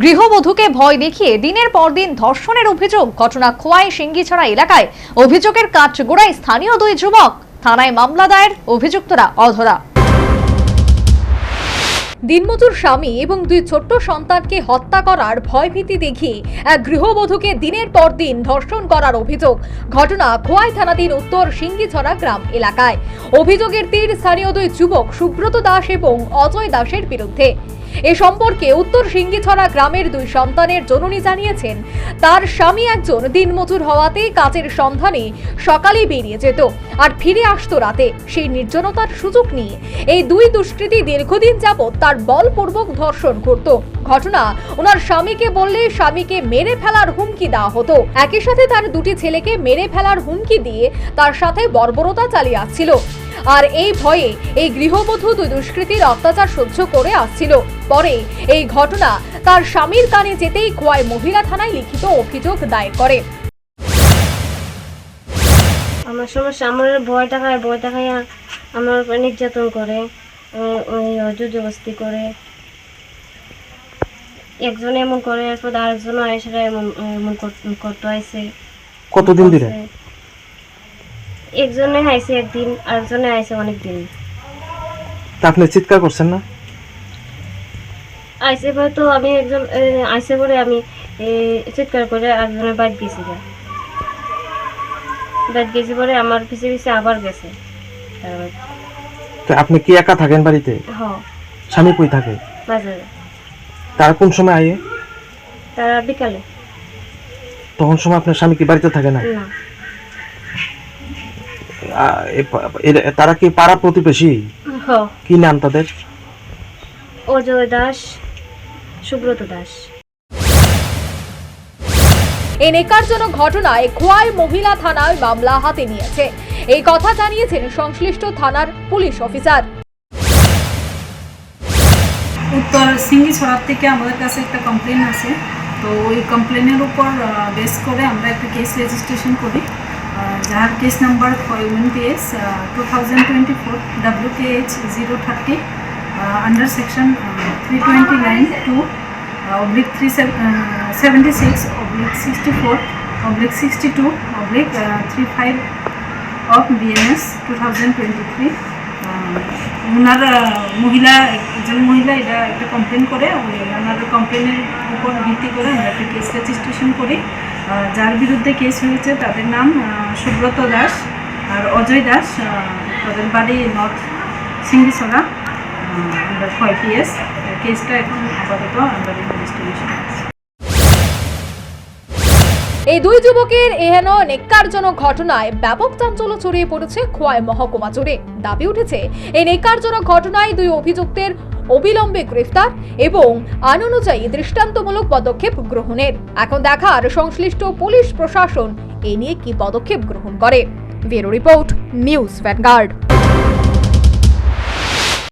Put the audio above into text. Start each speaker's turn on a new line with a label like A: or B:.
A: গৃহবধূকে ভয় দেখিয়ে দিনের পর দিন ধর্ষণের অভিযোগ। ঘটনা খোয়াই সিঙ্গিছড়া এলাকায়। অভিযোগের কাঠগোড়ায় স্থানীয় দুই যুবক। থানায় মামলা দায়ের। অভিযুক্তরা অধরা। দিনমজুর স্বামী এবং দুই ছোট্ট সন্তানকে হত্যা করার ভয়ভীতি দেখিয়ে এক গৃহবধূকে দিনের পর দিন ধর্ষণ করার অভিযোগ। ঘটনা খোয়াই থানাধীন উত্তর সিঙ্গিছড়া গ্রাম এলাকায়। অভিযোগের তীর স্থানীয় দুই যুবক সুব্রত দাস এবং অজয় দাসের বিরুদ্ধে। এ সম্পর্কে উত্তর সিঙ্গিছড়া গ্রামের দুই সন্তানের জননী জানিয়েছেন, তার স্বামী একজন দিনমজুর হওয়াতে কাজের সন্ধানে সকালে বেরিয়ে যেত আর ফিরে আসতো রাতে। সেই নির্জনতার সুযোগ নিয়ে এই দুই দুষ্কৃতী দীর্ঘদিন যাবৎ তার বলপূর্বক ধর্ষণ করত। ঘটনা, ওনার স্বামীকে বললে স্বামীকে মেরে ফেলার হুমকি দেওয়া হতো। একই সাথে তার দুটি ছেলেকে মেরে ফেলার হুমকি দিয়ে তার সাথে বর্বরতা চালিয়ে আসছিল। আর এই ভয়ে এই গৃহবধূ দুই দুষ্কৃতীর অত্যাচার সহ্য করে আসছিল। পরে এই ঘটনা তার স্বামীর কানে যেতেই খোয়াই মহিলা থানায় লিখিত অভিযোগ দায়ের করে।
B: আমার সমস্যা আমার ভয় টাকায় ভয় টাকায় আমার নির্যাতন করে। ওই করে। একজন এমন করে এরপর আরেকজন আয়েসেরা এমন এমন করতে
C: কতদিন ধরে?
B: একজনে আইসে একদিন আরেকজনে আইসে অনেক দিন
C: তা আপনি চিৎকার করছেন না?
B: আইসে হয়তো আমি একজন আইসে করে আমি চিৎকার করে আরেকজনের বাইক গেছি বাইক গেছি পরে আমার পিছে পিছে আবার গেছে। তারপর
C: তো আপনি কি একা থাকেন বাড়িতে?
B: হ।
C: স্বামী কই থাকে?
B: বাজারে।
C: তার কোন সময় আয়ে?
B: তারা বিকালে।
C: তখন সময় আপনার স্বামী কি বাড়িতে থাকে না?
B: না।
C: আ, এ পা- এরা- তারা কি পাড়া প্রতিবেশী?
B: হ।
C: কি নাম তাদের?
B: অজয় দাস সুব্রত দাস।
A: এই নেকারজনক ঘটনায় খোয়াই মহিলা থানায় মামলা হাতে নিয়েছে। এই কথা জানিয়েছেন সংশ্লিষ্ট থানার পুলিশ অফিসার।
D: উত্তর সিঙ্গিছড়ার থেকে আমাদের কাছে একটা কমপ্লেন আছে। তো ওই কমপ্লেনের উপর বেস করে আমরা একটা কেস রেজিস্ট্রেশন করি। যার case number UN PS two thousand twenty four W K H zero thirty under section three twenty nine two oblique three seventy six four sixty two oblique three five of BNS two thousand twenty three owner মহিলা, একজন মহিলা এটা একটা complain করে ওনার কমপ্লেনের উপর ভিত্তি করে আমরা একটা কেস রেজিস্ট্রেশন করি। যার বিরুদ্ধে কেস হয়েছে তাদের নাম সুব্রত দাস আর অজয় দাস তাদের বাড়ি north Singichhara under five PS কেসটা এখন আপাতত আন্ডার ইনভেস্টিগেশন
A: এই দুই যুবকের এহেন নেকারজনক ঘটনায় ব্যাপক চাঞ্চল্য ছড়িয়ে পড়েছে খোয়াই মহকুমা জুড়ে। দাবি উঠেছে, এই নেকারজনক ঘটনায় দুই অভিযুক্তের অবিলম্বে গ্রেফতার এবং আইন অনুযায়ী দৃষ্টান্তমূলক পদক্ষেপ গ্রহণের। এখন দেখার সংশ্লিষ্ট পুলিশ প্রশাসন এ নিয়ে কি পদক্ষেপ গ্রহণ করে। Bureau report, News Vanguard.